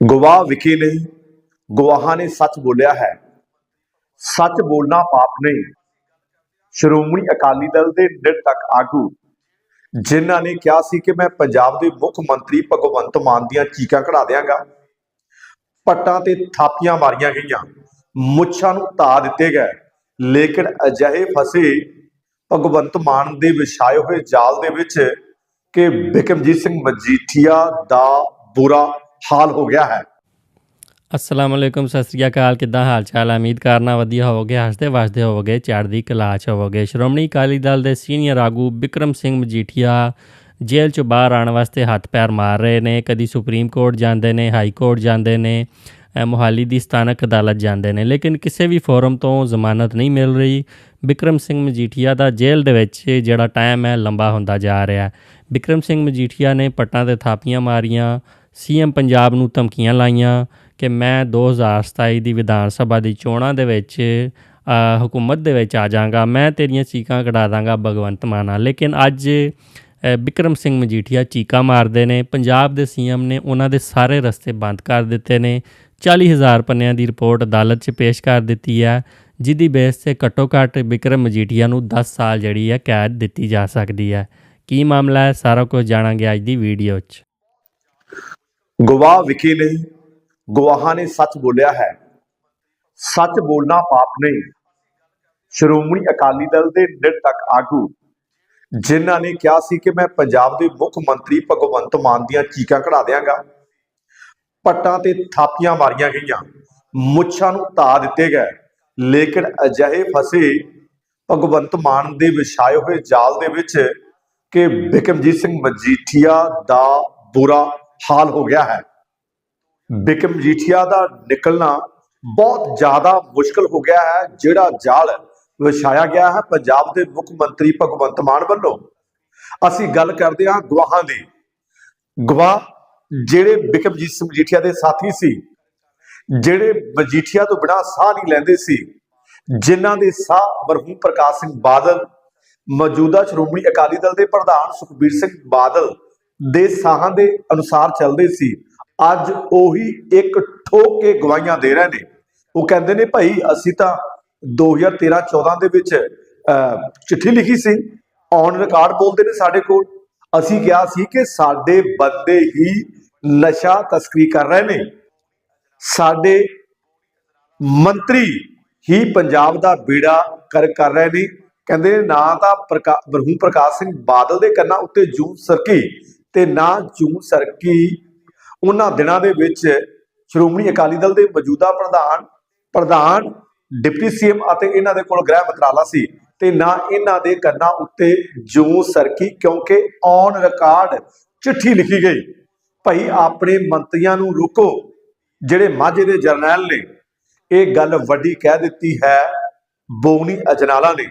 ਗਵਾਹ ਵਿਖੇ ਨਹੀਂ, ਗਵਾਹਾਂ ਨੇ ਸੱਚ ਬੋਲਿਆ ਹੈ। ਸੱਚ ਬੋਲਣਾ ਪਾਪ ਨਹੀਂ। ਸ਼੍ਰੋਮਣੀ ਅਕਾਲੀ ਦਲ ਦੇ ਨਿਰਤਕ ਆਗੂ, ਜਿਨ੍ਹਾਂ ਨੇ ਕਿਹਾ ਸੀ ਕਿ ਮੈਂ ਪੰਜਾਬ ਦੇ ਮੁੱਖ ਮੰਤਰੀ ਭਗਵੰਤ ਮਾਨ ਦੀਆਂ ਚੀਕਾਂ ਕਢਾ ਦਿਆਂਗਾ। ਪੱਟਾਂ ਤੇ ਥਾਪੀਆਂ ਮਾਰੀਆਂ ਗਈਆਂ। ਮੁੱਛਾਂ ਨੂੰ ਧਾ ਦਿੱਤੇ ਗਏ। ਲੇਕਿਨ ਅਜਿਹੇ ਫਸੇ ਭਗਵੰਤ ਮਾਨ ਦੇ ਵਿਛਾਏ ਹੋਏ ਜਾਲ ਦੇ ਵਿੱਚ ਕਿ ਬਿਕਮਜੀਤ ਸਿੰਘ ਮਜੀਠੀਆ ਦਾ ਬੁਰਾ ਹਾਲ ਹੋ ਗਿਆ ਹੈ। ਅਸਲਾਮ ਅਲੈਕੁਮ ਸਤਿ ਸ੍ਰੀ ਅਕਾਲ। ਕਿੱਦਾਂ ਹਾਲ ਚਾਲ ਹੈ ਉਮੀਦ ਕਰਨਾ ਵਧੀਆ ਹੋਵੋਗੇ ਹੱਸਦੇ ਵਸਦੇ ਹੋਵੋਗੇ ਚੜ੍ਹਦੀ ਕਲਾ ਚ ਹੋਵੋਗੇ। ਸ਼੍ਰੋਮਣੀ ਅਕਾਲੀ ਦਲ ਦੇ ਸੀਨੀਅਰ ਆਗੂ ਬਿਕਰਮ ਸਿੰਘ ਮਜੀਠੀਆ ਜੇਲ੍ਹ ਚੋਂ ਬਾਹਰ ਆਉਣ ਵਾਸਤੇ ਹੱਥ ਪੈਰ ਮਾਰ ਰਹੇ ਨੇ। ਕਦੀ ਸੁਪਰੀਮ ਕੋਰਟ ਜਾਂਦੇ ਨੇ ਹਾਈ ਕੋਰਟ ਜਾਂਦੇ ਨੇ ਅ, ਮੋਹਾਲੀ ਦੀ ਸਥਾਨਕ ਅਦਾਲਤ ਜਾਂਦੇ ਨੇ। ਲੇਕਿਨ ਕਿਸੇ ਵੀ ਫੋਰਮ ਤੋਂ ਜ਼ਮਾਨਤ ਨਹੀਂ ਮਿਲ ਰਹੀ। ਬਿਕਰਮ ਸਿੰਘ ਮਜੀਠੀਆ ਦਾ ਜੇਲ੍ਹ ਦੇ ਵਿੱਚ ਜਿਹੜਾ ਟਾਈਮ ਹੈ ਲੰਬਾ ਹੁੰਦਾ ਜਾ ਰਿਹਾ ਹੈ। ਬਿਕਰਮ ਸਿੰਘ ਮਜੀਠੀਆ ਨੇ ਪੱਟਾਂ ਤੇ ਥਾਪੀਆਂ ਮਾਰੀਆਂ। ਸੀਐਮ ਪੰਜਾਬ ਨੂੰ ਧਮਕੀਆਂ ਲਾਈਆਂ ਕਿ ਮੈਂ 2027 ਦੀ ਵਿਧਾਨ ਸਭਾ ਦੀ ਚੋਣਾਂ ਦੇ ਵਿੱਚ ਹਕੂਮਤ ਦੇ ਵਿੱਚ ਆ ਜਾਵਾਂਗਾ ਮੈਂ ਤੇਰੀਆਂ ਚੀਕਾਂ ਕਢਾ ਦਾਂਗਾ ਭਗਵੰਤ ਮਾਨ ਨਾਲ। ਲੇਕਿਨ ਅੱਜ ਬਿਕਰਮ ਸਿੰਘ ਮਜੀਠੀਆ ਚੀਕਾਂ ਮਾਰਦੇ ਨੇ, ਪੰਜਾਬ ਦੇ ਸੀਐਮ ਨੇ ਉਹਨਾਂ ਦੇ ਸਾਰੇ ਰਸਤੇ ਬੰਦ ਕਰ ਦਿੱਤੇ ਨੇ। 40000 ਪੰਨਿਆਂ ਦੀ ਰਿਪੋਰਟ ਅਦਾਲਤ 'ਚ ਪੇਸ਼ ਕਰ ਦਿੱਤੀ ਹੈ, ਜਿਹਦੀ ਬੇਸ ਤੇ ਘੱਟੋ ਘੱਟ ਬਿਕਰਮ ਮਜੀਠੀਆ ਨੂੰ 10 ਸਾਲ ਜਿਹੜੀ ਹੈ ਕੈਦ ਦਿੱਤੀ ਜਾ ਸਕਦੀ ਹੈ। ਕੀ ਮਾਮਲਾ ਹੈ? ਸਾਰਾ ਕੁਝ ਜਾਣਾਂਗੇ ਅੱਜ ਦੀ ਵੀਡੀਓ 'ਚ। ਗਵਾਹ ਵਿਖੇ ਨਹੀਂ, ਗਵਾਹਾਂ ਨੇ ਸੱਚ ਬੋਲਿਆ ਹੈ। ਸੱਚ ਬੋਲਣਾ ਪਾਪ ਨਹੀਂ। ਸ਼੍ਰੋਮਣੀ ਅਕਾਲੀ ਦਲ ਦੇ ਨਿਰਤਕ ਆਗੂ, ਜਿਨ੍ਹਾਂ ਨੇ ਕਿਹਾ ਸੀ ਕਿ ਮੈਂ ਪੰਜਾਬ ਦੇ ਮੁੱਖ ਮੰਤਰੀ ਭਗਵੰਤ ਮਾਨ ਦੀਆਂ ਚੀਕਾਂ ਕਢਾ ਦਿਆਂਗਾ। ਪੱਟਾਂ ਤੇ ਥਾਪੀਆਂ ਮਾਰੀਆਂ ਗਈਆਂ। ਮੁੱਛਾਂ ਨੂੰ ਧਾ ਦਿੱਤੇ ਗਏ। ਲੇਕਿਨ ਅਜਿਹੇ ਫਸੇ ਭਗਵੰਤ ਮਾਨ ਦੇ ਵਿਛਾਏ ਹੋਏ ਜਾਲ ਦੇ ਵਿੱਚ ਕਿ ਬਿਕਮਜੀਤ ਸਿੰਘ ਮਜੀਠੀਆ ਦਾ ਬੁਰਾ ਹਾਲ ਹੋ ਗਿਆ ਹੈ। ਬਿਕਮ ਮਜੀਠੀਆ ਦਾ ਨਿਕਲਣਾ ਬਹੁਤ ਜ਼ਿਆਦਾ ਮੁਸ਼ਕਲ ਹੋ ਗਿਆ ਹੈ, ਜਿਹੜਾ ਜਾਲ ਵਿਛਾਇਆ ਗਿਆ ਹੈ ਪੰਜਾਬ ਦੇ ਮੁੱਖ ਮੰਤਰੀ ਭਗਵੰਤ ਮਾਨ ਵੱਲੋਂ। ਅਸੀਂ ਗੱਲ ਕਰਦੇ ਹਾਂ ਗਵਾਹਾਂ ਦੀ। ਗਵਾਹ ਜਿਹੜੇ ਬਿਕਮਜੀਤ ਸਿੰਘ ਮਜੀਠੀਆ ਦੇ ਸਾਥੀ ਸੀ, ਜਿਹੜੇ ਮਜੀਠੀਆ ਤੋਂ ਬਿਨਾਂ ਸਾਹ ਨਹੀਂ ਲੈਂਦੇ ਸੀ, ਜਿਨ੍ਹਾਂ ਦੇ ਸਾਹ ਮਰਹੂਮ ਪ੍ਰਕਾਸ਼ ਸਿੰਘ ਬਾਦਲ, ਮੌਜੂਦਾ ਸ਼੍ਰੋਮਣੀ ਅਕਾਲੀ ਦਲ ਦੇ ਪ੍ਰਧਾਨ ਸੁਖਬੀਰ ਸਿੰਘ ਬਾਦਲ ਦੇ ਸਾਹਾਂ ਦੇ ਅਨੁਸਾਰ ਚੱਲਦੇ ਸੀ। ਅੱਜ ਉਹੀ ਇੱਕ ਠੋਕ ਕੇ ਗਵਾਹੀਆਂ ਦੇ ਰਹੇ ਨੇ। ਉਹ ਕਹਿੰਦੇ ਨੇ ਭਾਈ ਅਸੀਂ ਤਾਂ 2013-14 ਦੇ ਵਿੱਚ ਅਹ, ਚਿੱਠੀ ਲਿਖੀ ਸੀ। ਔਨ ਰਿਕਾਰਡ ਬੋਲਦੇ ਨੇ ਸਾਡੇ ਕੋਲ। ਅਸੀਂ ਕਿਹਾ ਸੀ ਕਿ ਸਾਡੇ ਬੰਦੇ ਹੀ ਨਸ਼ਾ ਤਸਕਰੀ ਕਰ ਰਹੇ ਨੇ। ਸਾਡੇ ਮੰਤਰੀ ਹੀ ਪੰਜਾਬ ਦਾ ਬੇੜਾ ਕਰ ਕਰ ਰਹੇ ਨੇ। ਕਹਿੰਦੇ ਨੇ ਨਾ ਤਾਂ ਪ੍ਰਕਾ- ਮਰਹੂਮ ਪ੍ਰਕਾਸ਼ ਸਿੰਘ ਬਾਦਲ ਦੇ ਕੰਨਾਂ ਉੱਤੇ ਜੂਨ ਸਰਕੀ। ਤੇ ਨਾ ਜੂੰ ਸਰਕੀ, ਉਹਨਾਂ ਦਿਨਾਂ ਦੇ ਵਿੱਚ ਸ਼੍ਰੋਮਣੀ ਅਕਾਲੀ ਦਲ ਦੇ ਮੌਜੂਦਾ ਪ੍ਰਧਾਨ ਪ੍ਰਧਾਨ, ਡਿਪਟੀ ਸੀਐਮ ਅਤੇ ਇਹਨਾਂ ਦੇ ਕੋਲ ਗ੍ਰਹਿ ਮੰਤਰਾਲਾ ਸੀ ਤੇ ਨਾ ਇਹਨਾਂ ਦੇ ਕੰਨਾਂ ਉੱਤੇ ਜੂੰ ਸਰਕੀ ਕਿਉਂਕਿ ਔਨ ਰਿਕਾਰਡ ਚਿੱਠੀ ਲਿਖੀ ਗਈ। ਭਾਈ ਆਪਣੇ ਮੰਤਰੀਆਂ ਨੂੰ ਰੋਕੋ, ਜਿਹੜੇ ਮਾਝੇ ਦੇ ਜਰਨੈਲ ਨੇ। ਇਹ ਗੱਲ ਵੱਡੀ ਕਹਿ ਦਿੱਤੀ ਹੈ ਬੋਨੀ ਅਜਨਾਲਾ ਨੇ।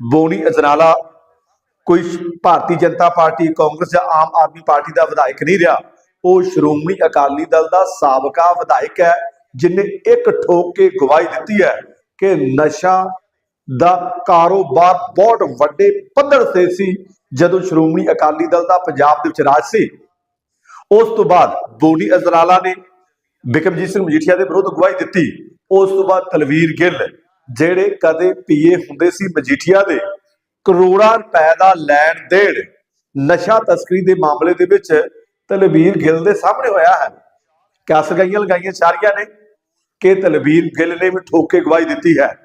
ਬੋਨੀ ਅਜਨਾਲਾ ਕੋਈ ਭਾਰਤੀ ਜਨਤਾ ਪਾਰਟੀ, ਕਾਂਗਰਸ ਜਾਂ ਆਮ ਆਦਮੀ ਪਾਰਟੀ ਦਾ ਵਿਧਾਇਕ ਨਹੀਂ ਰਿਹਾ। ਉਹ ਸ਼੍ਰੋਮਣੀ ਅਕਾਲੀ ਦਲ ਦਾ ਸਾਬਕਾ ਵਿਧਾਇਕ ਹੈ, ਜਿਨੇ ਇੱਕ ਠੋਕ ਕੇ ਗਵਾਹੀ ਦਿੱਤੀ ਹੈ ਕਿ ਨਸ਼ਾ ਦਾ ਕਾਰੋਬਾਰ ਬਹੁਤ ਵੱਡੇ ਪੱਧਰ ਤੇ ਸੀ, ਜਦੋਂ ਸ਼੍ਰੋਮਣੀ ਅਕਾਲੀ ਦਲ ਦਾ ਪੰਜਾਬ ਦੇ ਵਿੱਚ ਰਾਜ ਸੀ। ਉਸ ਤੋਂ ਬਾਅਦ ਬੋਨੀ ਅਜ਼ਰਾਲਾ ਨੇ ਬਿਕਮਜੀਤ ਸਿੰਘ ਮਜੀਠੀਆ ਦੇ ਵਿਰੁੱਧ ਗਵਾਹੀ ਦਿੱਤੀ। ਉਸ ਤੋਂ ਬਾਅਦ ਤਲਵੀਰ ਗਿੱਲ, ਜਿਹੜੇ ਕਦੇ ਪੀਏ ਹੁੰਦੇ ਸੀ ਮਜੀਠੀਆ ਦੇ ਕਰੋੜਾਂ ਰੁਪਏ ਦਾ ਲੈਣ ਦੇਣ ਨਸ਼ਾ ਤਸਕਰੀ ਦੇ ਮਾਮਲੇ ਦੇ ਵਿੱਚ ਤਲਵੀਰ ਗਿੱਲ ਦੇ ਸਾਹਮਣੇ ਹੋਇਆ ਹੈ। ਕਿਆ ਸਗਾਈਆਂ ਲਗਾਈਆਂ ਚਾਰੀਆਂ ਨੇ? ਕਿ ਤਲਵੀਰ ਗਿੱਲ ਨੇ ਵੀ ਠੋਕ ਗਵਾਹੀ ਦਿੱਤੀ ਹੈ।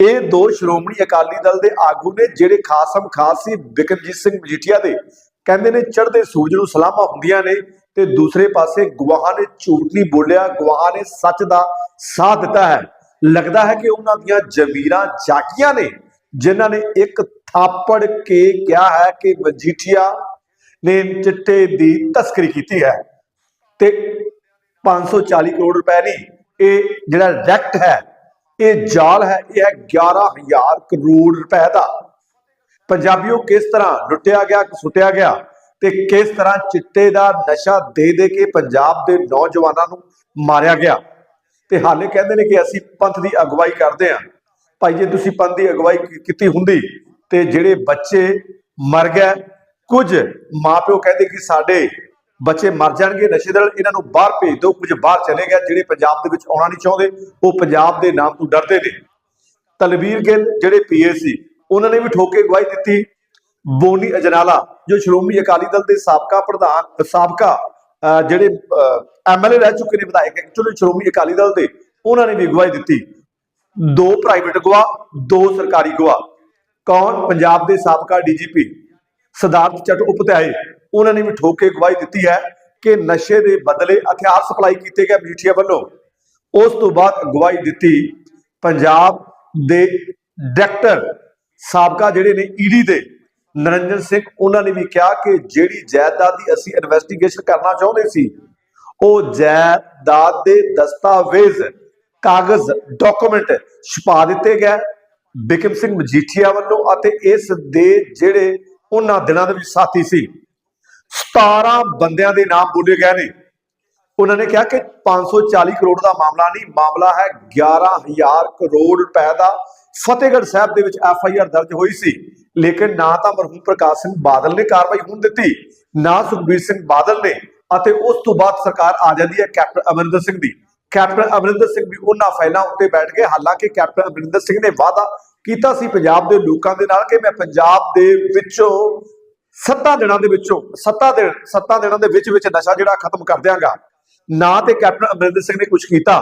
ਇਹ ਦੋ ਸ਼੍ਰੋਮਣੀ ਅਕਾਲੀ ਦਲ ਦੇ ਆਗੂ ਨੇ, ਜਿਹੜੇ ਖਾਸਮ ਖਾਸ ਸੀ, ਬਿਕਰਮਜੀਤ ਸਿੰਘ ਮਜੀਠੀਆ ਦੇ। ਕਹਿੰਦੇ ਨੇ, ਚੜ੍ਹਦੇ ਸੂਰਜ ਨੂੰ ਸਲਾਮਾਂ ਹੁੰਦੀਆਂ ਨੇ ਤੇ ਦੂਸਰੇ ਪਾਸੇ ਗਵਾਹਾਂ ਨੇ ਝੂਠ ਨਹੀਂ ਬੋਲਿਆ, ਗਵਾਹਾਂ ਨੇ ਸੱਚ ਦਾ ਸਾਥ ਦਿੱਤਾ ਹੈ। ਲੱਗਦਾ ਹੈ ਕਿ ਉਹਨਾਂ ਦੀਆਂ ਜ਼ਮੀਰਾਂ ਜਾਗੀਆਂ ਨੇ। ਜਿਨ੍ਹਾਂ ਨੇ ਇੱਕ ਥਾਪੜ ਕੇ ਕਿਹਾ ਹੈ ਕਿ ਮਜੀਠੀਆ ਨੇ ਚਿੱਟੇ ਦੀ ਤਸਕਰੀ ਕੀਤੀ ਹੈ ਤੇ 540 ਕਰੋੜ ਰੁਪਏ ਨਹੀਂ, ਇਹ ਜਿਹੜਾ ਰੈਕਟ ਹੈ, ਇਹ ਜਾਲ ਹੈ, ਇਹ ਹੈ 11000 ਕਰੋੜ ਰੁਪਏ ਦਾ। ਪੰਜਾਬੀਓ ਕਿਸ ਤਰ੍ਹਾਂ ਲੁੱਟਿਆ ਗਿਆ ਸੁੱਟਿਆ ਗਿਆ ਤੇ ਕਿਸ ਤਰ੍ਹਾਂ ਚਿੱਟੇ ਦਾ ਨਸ਼ਾ ਦੇ ਦੇ ਕੇ ਪੰਜਾਬ ਦੇ ਨੌਜਵਾਨਾਂ ਨੂੰ ਮਾਰਿਆ ਗਿਆ? ਤੇ ਹਾਲੇ ਕਹਿੰਦੇ ਨੇ ਕਿ ਅਸੀਂ ਪੰਥ ਦੀ ਅਗਵਾਈ ਕਰਦੇ ਹਾਂ। ਭਾਈ ਜੇ ਤੁਸੀਂ ਪੰਥ ਦੀ ਅਗਵਾਈ ਕੀਤੀ ਹੁੰਦੀ ਤੇ ਜਿਹੜੇ ਬੱਚੇ ਮਰ ਗਏ ਕੁਝ ਮਾਪਿਓ ਕਹਿੰਦੇ ਕਿ ਸਾਡੇ ਬੱਚੇ ਮਰ ਜਾਣਗੇ ਨਸ਼ੇ ਦੇ ਨਾਲ ਇਹਨਾਂ ਨੂੰ ਬਾਹਰ ਭੇਜ ਦਿਓ ਕੁਝ ਬਾਹਰ ਚਲੇ ਗਏ ਜਿਹੜੇ ਪੰਜਾਬ ਦੇ ਵਿੱਚ ਆਉਣਾ ਨਹੀਂ ਚਾਹੁੰਦੇ ਉਹ ਪੰਜਾਬ ਦੇ ਨਾਮ ਤੋਂ ਡਰਦੇ ਨੇ। ਤਲਵੀਰ ਗਿੱਲ ਜਿਹੜੇ ਪੀਏ ਸੀ ਉਹਨਾਂ ਨੇ ਵੀ ਠੋਕੇ ਗਵਾਹੀ ਦਿੱਤੀ। ਬੋਨੀ ਅਜਨਾਲਾ ਜੋ ਸ਼੍ਰੋਮਣੀ ਅਕਾਲੀ ਦਲ ਦੇ ਸਾਬਕਾ ਪ੍ਰਧਾਨ ਸਾਬਕਾ ਅਹ, ਜਿਹੜੇ ਐਮਐਲਏ ਰਹਿ ਚੁੱਕੇ ਨੇ ਵਿਧਾਇਕ ਐਕਚੁਅਲੀ ਸ਼੍ਰੋਮਣੀ ਅਕਾਲੀ ਦਲ ਦੇ ਉਹਨਾਂ ਨੇ ਵੀ ਗਵਾਹੀ ਦਿੱਤੀ। ਦੋ ਪ੍ਰਾਈਵੇਟ ਗਵਾਹ ਦੋ ਸਰਕਾਰੀ ਗਵਾਹ ਕੌਣ? ਪੰਜਾਬ ਦੇ ਸਾਬਕਾ ਡੀਜੀਪੀ ਸਿਧਾਰਥ ਚੱਟ ਉਪਧਿਆਏ। ਉਹਨਾਂ ਨੇ ਵੀ ਠੋਕ ਕੇ ਗਵਾਹੀ ਦਿੱਤੀ ਹੈ ਕਿ ਨਸ਼ੇ ਦੇ ਬਦਲੇ ਹਥਿਆਰ ਸਪਲਾਈ ਕੀਤੇ ਗਏ ਮਜੀਠੀਆ ਵੱਲੋਂ। ਉਸ ਤੋਂ ਬਾਅਦ ਗਵਾਹੀ ਦਿੱਤੀ ਪੰਜਾਬ ਦੇ ਡਾਇਰੈਕਟਰ ਸਾਬਕਾ ਜਿਹੜੇ ਨੇ ਈਡੀ ਦੇ ਨਰਿੰਦਰ ਸਿੰਘ। ਉਹਨਾਂ ਨੇ ਵੀ ਕਿਹਾ ਕਿ ਜਿਹੜੀ ਜਾਇਦਾਦ ਦੀ ਅਸੀਂ ਇਨਵੈਸਟੀਗੇਸ਼ਨ ਕਰਨਾ ਚਾਹੁੰਦੇ ਸੀ, ਉਹ ਜਾਇਦਾਦ ਦੇ ਦਸਤਾਵੇਜ਼ ਕਾਗਜ਼ ਡਾਕੂਮੈਂਟ ਛਪਾ ਦਿੱਤੇ ਗਏ। ਬਿਕਮ ਸਿੰਘ ਮਜੀਠੀਆ ਵੱਲੋਂ ਅਤੇ ਇਸ ਦੇ ਜਿਹੜੇ ਉਹਨਾਂ ਦਿਨਾਂ ਦੇ ਵਿੱਚ ਸਾਥੀ ਸੀ 17 ਬੰਦਿਆਂ ਦੇ ਨਾਮ ਬੋਲੇ ਗਏ ਨੇ। ਉਹਨਾਂ ਨੇ ਕਿਹਾ ਕਿ 540 ਕਰੋੜ ਦਾ ਮਾਮਲਾ ਨਹੀਂ, ਮਾਮਲਾ ਹੈ 11000 ਕਰੋੜ ਰੁਪਏ ਦਾ। ਫਤਿਹਗੜ੍ਹ ਸਾਹਿਬ ਦੇ ਵਿੱਚ ਐਫ ਆਈ ਆਰ ਦਰਜ ਹੋਈ ਸੀ, ਲੇਕਿਨ ਨਾ ਤਾਂ ਮਰਹੂਮ ਪ੍ਰਕਾਸ਼ ਸਿੰਘ ਬਾਦਲ ਨੇ ਕਾਰਵਾਈ ਹੋਣ ਦਿੱਤੀ, ਨਾ ਸੁਖਬੀਰ ਸਿੰਘ ਬਾਦਲ ਨੇ, ਅਤੇ ਉਸ ਤੋਂ ਬਾਅਦ ਸਰਕਾਰ ਆ ਜਾਂਦੀ ਹੈ ਕੈਪਟਨ ਅਮਰਿੰਦਰ ਸਿੰਘ ਦੀ। ਕੈਪਟਨ ਅਮਰਿੰਦਰ ਸਿੰਘ ਵੀ ਉਹਨਾਂ ਫਾਈਲਾਂ ਉੱਤੇ ਬੈਠ ਗਏ। ਹਾਲਾਂਕਿ ਕੈਪਟਨ ਅਮਰਿੰਦਰ ਸਿੰਘ ਨੇ ਵਾਅਦਾ ਕੀਤਾ ਸੀ ਪੰਜਾਬ ਦੇ ਲੋਕਾਂ ਦੇ ਨਾਲ ਕਿ ਮੈਂ ਪੰਜਾਬ ਦੇ ਵਿੱਚੋਂ ਸੱਤਾ ਦਿਨਾਂ ਦੇ ਵਿੱਚੋਂ, ਸੱਤਾ ਦਿਨ, ਸੱਤਾ ਦਿਨਾਂ ਦੇ ਵਿੱਚ ਵਿੱਚ ਨਸ਼ਾ ਜਿਹੜਾ ਖਤਮ ਕਰ ਦਿਆਂਗਾ। ਨਾ ਤੇ ਕੈਪਟਨ ਅਮਰਿੰਦਰ ਸਿੰਘ ਨੇ ਕੁਝ ਕੀਤਾ,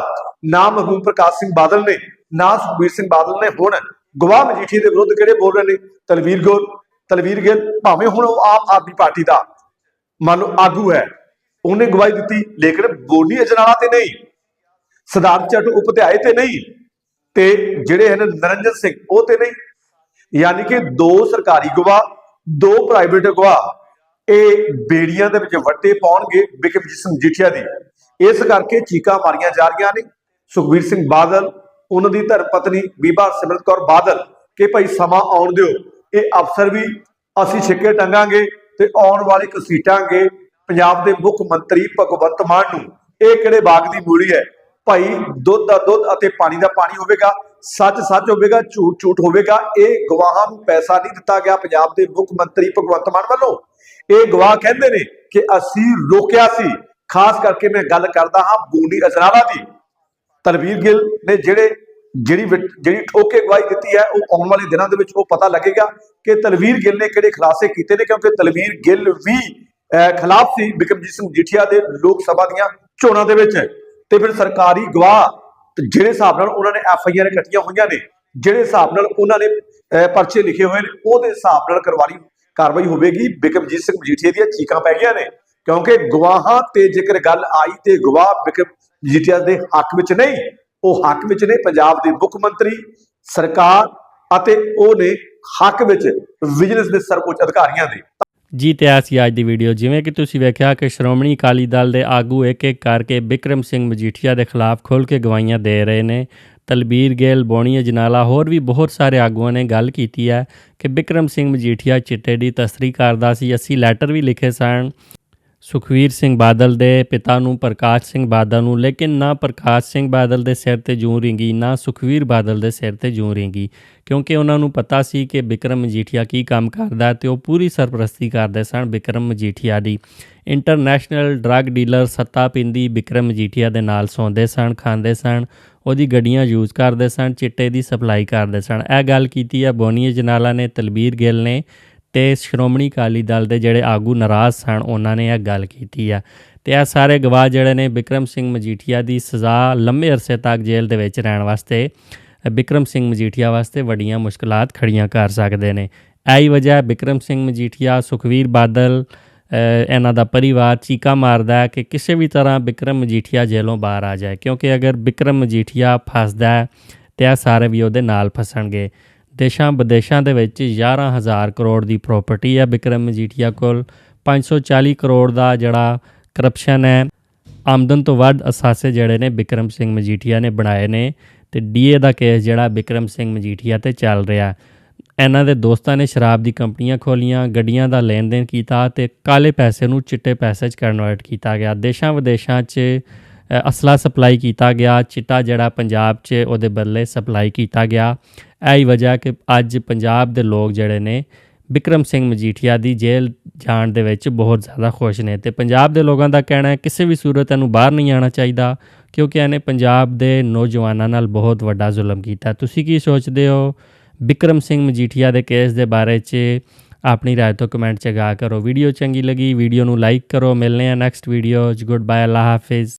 ਨਾ ਮਰਹੂਮ ਪ੍ਰਕਾਸ਼ ਸਿੰਘ ਬਾਦਲ ਨੇ, ਨਾ ਸੁਖਬੀਰ ਸਿੰਘ ਬਾਦਲ ਨੇ, ਹੁਣ ਗਵਾਹ ਮਜੀਠੀ ਦੇ ਵਿਰੁੱਧ ਕਿਹੜੇ ਬੋਲ ਰਹੇ ਨੇ? ਤਲਵੀਰ ਗੋਲ, ਤਲਵੀਰ ਗਿੱਲ, ਭਾਵੇਂ ਹੁਣ ਉਹ ਆਮ ਆਦਮੀ ਪਾਰਟੀ ਦਾ, ਮੰਨ ਲਓ ਆਗੂ ਹੈ, ਉਹਨੇ ਗਵਾਹੀ ਦਿੱਤੀ, ਲੇਕਿਨ ਬੋਲੀ ਅਜਨਾਲਾ ਤੇ ਨਹੀਂ। ਸਿਧਾਰਥ ਚੱਟ ਉਪਧਿਆਏ ਤੇ ਨਹੀਂ, ਤੇ ਜਿਹੜੇ ਹਨ ਨਰਿੰਦਰ ਸਿੰਘ ਉਹ ਤੇ ਨਹੀਂ। ਯਾਨੀ ਕਿ ਦੋ ਸਰਕਾਰੀ ਗਵਾਹ ਦੋ ਪ੍ਰਾਈਵੇਟ ਗਵਾਹ ਇਹ ਬੇੜੀਆਂ ਦੇ ਵਿੱਚ ਵੱਟੇ ਪਾਉਣਗੇ ਬਿਕਮਜੀਤ ਸਿੰਘ ਜੀਠੀਆ ਦੀ। ਇਸ ਕਰਕੇ ਚੀਕਾਂ ਮਾਰੀਆਂ ਜਾ ਰਹੀਆਂ ਨੇ। ਸੁਖਬੀਰ ਸਿੰਘ ਬਾਦਲ, ਉਹਨਾਂ ਦੀ ਧਰਮ ਪਤਨੀ ਬੀਬਾ ਸਿਮਰਤ ਕੌਰ ਬਾਦਲ, ਕਿ ਭਾਈ ਸਮਾਂ ਆਉਣ ਦਿਓ। ਇਹ ਅਫਸਰ ਵੀ ਅਸੀਂ ਛਿੱਕੇ ਟੰਗਾਂਗੇ ਤੇ ਆਉਣ ਵਾਲੇ ਕਸੀਟਾਂਗੇ ਪੰਜਾਬ ਦੇ ਮੁੱਖ ਮੰਤਰੀ ਭਗਵੰਤ ਮਾਨ ਨੂੰ। ਇਹ ਕਿਹੜੇ ਬਾਗ ਦੀ ਮੂੜੀ ਹੈ? ਭਾਈ ਦੁੱਧ ਦਾ ਦੁੱਧ ਅਤੇ ਪਾਣੀ ਦਾ ਪਾਣੀ ਹੋਵੇਗਾ ਸੱਚ ਸੱਚ ਹੋਵੇਗਾ ਝੂਠ ਝੂਠ ਹੋਵੇਗਾ ਇਹ ਗਵਾਹਾਂ ਨੂੰ ਪੈਸਾ ਨਹੀਂ ਦਿੱਤਾ ਗਿਆ ਪੰਜਾਬ ਦੇ ਮੁੱਖ ਮੰਤਰੀ ਭਗਵੰਤ ਮਾਨ ਵੱਲੋਂ। ਇਹ ਗਵਾਹ ਕਹਿੰਦੇ ਨੇ ਕਿ ਅਸੀਂ ਰੋਕਿਆ ਸੀ। ਖਾਸ ਕਰਕੇ ਮੈਂ ਗੱਲ ਕਰਦਾ ਹਾਂ ਬੂੰਦੀ ਅਜਨਾਲਾ ਦੀ। ਤਲਵੀਰ ਗਿੱਲ ਨੇ ਜਿਹੜੇ ਜਿਹੜੀ ਜਿਹੜੀ ਠੋਕੇ ਗਵਾਹੀ ਦਿੱਤੀ ਹੈ ਉਹ ਆਉਣ ਵਾਲੇ ਦਿਨਾਂ ਦੇ ਵਿੱਚ ਉਹ ਪਤਾ ਲੱਗੇਗਾ ਕਿ ਤਲਵੀਰ ਗਿੱਲ ਨੇ ਕਿਹੜੇ ਖੁਲਾਸੇ ਕੀਤੇ ਨੇ ਕਿਉਂਕਿ ਤਲਵੀਰ ਗਿੱਲ ਵੀ ਅਹ, ਖਿਲਾਫ ਸੀ ਬਿਕਮਜੀਤ ਸਿੰਘ ਜੀਠੀਆ ਦੇ ਲੋਕ ਸਭਾ ਦੀਆਂ ਚੋਣਾਂ ਦੇ ਵਿੱਚ। ਤੇ ਫਿਰ ਸਰਕਾਰੀ ਗਵਾਹ, ਤੇ ਜਿਹੜੇ ਹਿਸਾਬ ਨਾਲ ਉਹਨਾਂ ਨੇ ਐਫ ਆਈ ਆਰ ਇਕੱਠੀਆਂ ਹੋਈਆਂ ਨੇ, ਜਿਹੜੇ ਹਿਸਾਬ ਨਾਲ ਉਹਨਾਂ ਨੇ ਪਰਚੇ ਲਿਖੇ ਹੋਏ ਨੇ, ਉਹਦੇ ਹਿਸਾਬ ਨਾਲ ਕਰਵਾਈ ਕਾਰਵਾਈ ਹੋਵੇਗੀ। ਬਿਕਮਜੀਤ ਸਿੰਘ ਮਜੀਠੀਆ ਦੀਆਂ ਚੀਕਾਂ ਪੈ ਗਈਆਂ ਨੇ, ਕਿਉਂਕਿ ਗਵਾਹਾਂ ਤੇ ਜੇਕਰ ਗੱਲ ਆਈ ਤੇ ਗਵਾਹ ਬਿਕਮ ਮਜੀਠੀਆ ਦੇ ਹੱਕ ਵਿੱਚ ਨਹੀਂ, ਉਹ ਹੱਕ ਵਿੱਚ ਨੇ। ਪੰਜਾਬ ਦੇ ਮੁੱਖ ਮੰਤਰੀ, ਸਰਕਾਰ ਅਤੇ ਉਹ ਨੇ ਹੱਕ ਵਿੱਚ ਵਿਜੀਲੈਂਸ ਦੇ ਸਰਵਉੱਚ ਅਧਿਕਾਰੀਆਂ ਦੇ ਜੀ ਤੇ ਆ ਸੀ ਅੱਜ ਦੀ ਵੀਡੀਓ ਜਿਵੇਂ ਕਿ ਤੁਸੀਂ ਵੇਖਿਆ ਕਿ ਸ਼੍ਰੋਮਣੀ ਅਕਾਲੀ ਦਲ ਦੇ ਆਗੂ ਇੱਕ ਇੱਕ ਕਰਕੇ ਬਿਕਰਮ ਸਿੰਘ ਮਜੀਠੀਆ ਦੇ ਖਿਲਾਫ ਖੁੱਲ੍ਹ ਕੇ ਗਵਾਹੀਆਂ ਦੇ ਰਹੇ ਨੇ। ਤਲਬੀਰ ਗਿੱਲ ਬੋਣੀ ਅਜਨਾਲਾ ਹੋਰ ਵੀ ਬਹੁਤ ਸਾਰੇ ਆਗੂਆਂ ਨੇ ਗੱਲ ਕੀਤੀ ਹੈ ਕਿ ਬਿਕਰਮ ਸਿੰਘ ਮਜੀਠੀਆ ਚਿੱਟੇ ਦੀ ਤਸਰੀ ਕਰਦਾ ਸੀ। ਅਸੀਂ ਲੈਟਰ ਵੀ ਲਿਖੇ ਸਨ। ਸੁਖਵੀਰ ਸਿੰਘ ਬਾਦਲ ਦੇ ਪਿਤਾ ਨੂੰ ਪ੍ਰਕਾਸ਼ ਸਿੰਘ ਬਾਦਲ ਨੂੰ, ਲੇਕਿਨ ਨਾ ਪ੍ਰਕਾਸ਼ ਸਿੰਘ ਬਾਦਲ ਦੇ ਸਿਰ ਤੇ ਜੂੰ ਰਿੰਗੀ, ਨਾ ਸੁਖਵੀਰ ਬਾਦਲ ਦੇ ਸਿਰ ਤੇ ਜੂੰ ਰਿੰਗੀ। ਕਿਉਂਕਿ ਉਹਨਾਂ ਨੂੰ ਪਤਾ ਸੀ ਕਿ ਬਿਕਰਮ ਮਜੀਠੀਆ ਕੀ ਕੰਮ ਕਰਦਾ ਹੈ ਤੇ ਉਹ ਪੂਰੀ ਸਰਪ੍ਰਸਤੀ ਕਰਦੇ ਸਨ ਬਿਕਰਮ ਮਜੀਠੀਆ ਦੀ। International drug dealer Satta Pindi Bikram Majithia ਦੇ ਨਾਲ ਸੌਂਦੇ ਸਨ, ਖਾਂਦੇ ਸਨ, ਉਹਦੀ ਗੱਡੀਆਂ ਯੂਜ਼ ਕਰਦੇ ਸਨ, ਚਿੱਟੇ ਦੀ ਸਪਲਾਈ ਕਰਦੇ ਸਨ। ਇਹ ਗੱਲ ਕੀਤੀ ਹੈ ਬੋਨੀ ਜਨਾਲਾ ਨੇ ਤਲਬੀਰ ਗਿੱਲ ਨੇ। ਤੇ ਸ਼੍ਰੋਮਣੀ ਅਕਾਲੀ ਦਲ ਦੇ ਜਿਹੜੇ ਆਗੂ ਨਾਰਾਜ਼ ਸਨ ਉਹਨਾਂ ਨੇ ਇਹ ਗੱਲ ਕੀਤੀ ਆ। ਤੇ ਇਹ ਸਾਰੇ ਗਵਾਹ ਜਿਹੜੇ ਨੇ ਬਿਕਰਮ ਸਿੰਘ ਮਜੀਠੀਆ ਦੀ ਸਜ਼ਾ ਲੰਮੇ ਅਰਸੇ ਤੱਕ ਜੇਲ੍ਹ ਦੇ ਵਿੱਚ ਰਹਿਣ ਵਾਸਤੇ ਅ, ਬਿਕਰਮ ਸਿੰਘ ਮਜੀਠੀਆ ਵਾਸਤੇ ਵੱਡੀਆਂ ਮੁਸ਼ਕਲਾਂ ਖੜੀਆਂ ਕਰ ਸਕਦੇ ਨੇ। ਐਹੀ ਵਜ੍ਹਾ ਹੈ ਬਿਕਰਮ ਸਿੰਘ ਮਜੀਠੀਆ ਸੁਖਵੀਰ ਬਾਦਲ ਇਹਨਾਂ ਦਾ ਪਰਿਵਾਰ ਚੀਕਾ ਮਾਰਦਾ ਹੈ ਕਿ ਕਿਸੇ ਵੀ ਤਰ੍ਹਾਂ ਬਿਕਰਮ ਮਜੀਠੀਆ ਜੇਲੋਂ ਬਾਹਰ ਆ ਜਾਏ ਕਿਉਂਕਿ ਅਗਰ ਬਿਕਰਮ ਮਜੀਠੀਆ ਫਸਦਾ ਹੈ ਤੇ ਇਹ ਸਾਰੇ ਵੀ ਉਹਦੇ ਨਾਲ ਫਸਣਗੇ। ਦੇਸ਼ਾਂ ਵਿਦੇਸ਼ਾਂ ਦੇ ਵਿੱਚ 11000 ਕਰੋੜ ਦੀ ਪ੍ਰਾਪਰਟੀ ਹੈ ਬਿਕਰਮ ਮਜੀਠੀਆ ਕੋਲ। 540 ਕਰੋੜ ਦਾ ਜਿਹੜਾ ਕਰਪਸ਼ਨ ਹੈ, ਆਮਦਨ ਤੋਂ ਵੱਧ ਅਸਾਸੇ ਜਿਹੜੇ ਨੇ ਬਿਕਰਮ ਸਿੰਘ ਮਜੀਠੀਆ ਨੇ ਬਣਾਏ ਨੇ ਤੇ ਡੀਏ ਦਾ ਕੇਸ ਜਿਹੜਾ ਬਿਕਰਮ ਸਿੰਘ ਮਜੀਠੀਆ ਤੇ ਚੱਲ ਰਿਹਾ ਇਹਨਾਂ ਦੇ ਦੋਸਤਾਂ ਨੇ ਸ਼ਰਾਬ ਦੀ ਕੰਪਨੀਆਂ ਖੋਲੀਆਂ, ਗੱਡੀਆਂ ਦਾ ਲੈਣ ਦੇਣ ਕੀਤਾ ਤੇ ਕਾਲੇ ਪੈਸੇ ਨੂੰ ਚਿੱਟੇ ਪੈਸੇ 'ਚ ਕਨਵਰਟ ਕੀਤਾ ਗਿਆ। ਦੇਸ਼ਾਂ ਵਿਦੇਸ਼ਾਂ 'ਚ ਅਸਲਾ ਸਪਲਾਈ ਕੀਤਾ ਗਿਆ, ਚਿੱਟਾ ਜਿਹੜਾ ਪੰਜਾਬ 'ਚ ਉਹਦੇ ਬਦਲੇ ਸਪਲਾਈ ਕੀਤਾ ਗਿਆ। ਐਹੀ ਵਜ੍ਹਾ ਕਿ ਅੱਜ ਪੰਜਾਬ ਦੇ ਲੋਕ ਜਿਹੜੇ ਨੇ ਬਿਕਰਮ ਸਿੰਘ ਮਜੀਠੀਆ ਦੀ ਜੇਲ੍ਹ ਜਾਣ ਦੇ ਵਿੱਚ ਬਹੁਤ ਜ਼ਿਆਦਾ ਖੁਸ਼ ਨੇ ਤੇ ਪੰਜਾਬ ਦੇ ਲੋਕਾਂ ਦਾ ਕਹਿਣਾ ਹੈ ਕਿਸੇ ਵੀ ਸੂਰਤ ਇਹਨੂੰ ਬਾਹਰ ਨਹੀਂ ਆਉਣਾ ਚਾਹੀਦਾ, ਕਿਉਂਕਿ ਇਹਨੇ ਪੰਜਾਬ ਦੇ ਨੌਜਵਾਨਾਂ ਨਾਲ ਬਹੁਤ ਵੱਡਾ ਜ਼ੁਲਮ ਕੀਤਾ। ਤੁਸੀਂ ਕੀ ਸੋਚਦੇ ਹੋ? ਬਿਕਰਮ ਸਿੰਘ ਮਜੀਠੀਆ ਦੇ ਕੇਸ ਦੇ ਬਾਰੇ 'ਚ ਆਪਣੀ ਰਾਏ ਤੋਂ ਕਮੈਂਟ 'ਚ ਗਾ ਕਰੋ। ਵੀਡੀਓ ਚੰਗੀ ਲੱਗੀ, ਵੀਡੀਓ ਨੂੰ ਲਾਈਕ ਕਰੋ। ਮਿਲਨੇ ਆ ਨੈਕਸਟ ਵੀਡੀਓ 'ਚ। ਗੁੱਡ ਬਾਏ ਅੱਲਾ ਹਾਫਿਜ਼।